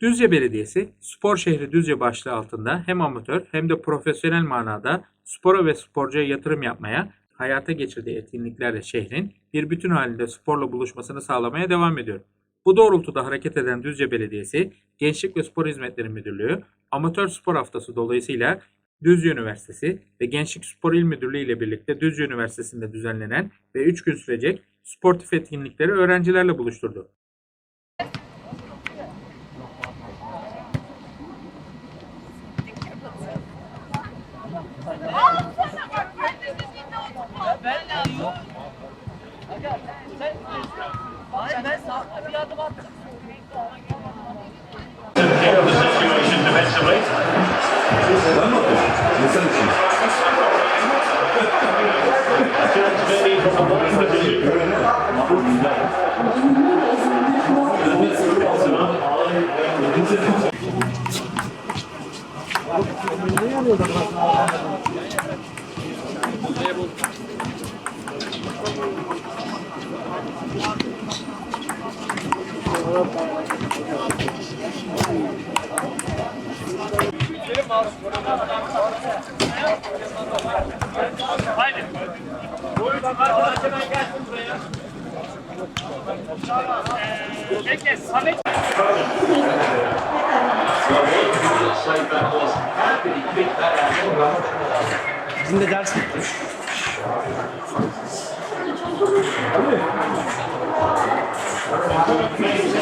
Düzce Belediyesi, spor şehri Düzce başlığı altında hem amatör hem de profesyonel manada spora ve sporcuya yatırım yapmaya, hayata geçirdiği etkinliklerle şehrin bir bütün halinde sporla buluşmasını sağlamaya devam ediyor. Bu doğrultuda hareket eden Düzce Belediyesi, Gençlik ve Spor Hizmetleri Müdürlüğü, Amatör Spor Haftası dolayısıyla Düzce Üniversitesi ve Gençlik Spor İl Müdürlüğü ile birlikte Düzce Üniversitesi'nde düzenlenen ve 3 gün sürecek sportif etkinlikleri öğrencilerle buluşturdu. Hayır ben sağ bir adım attım. handle the situation Bizim de ders bitti. Maintain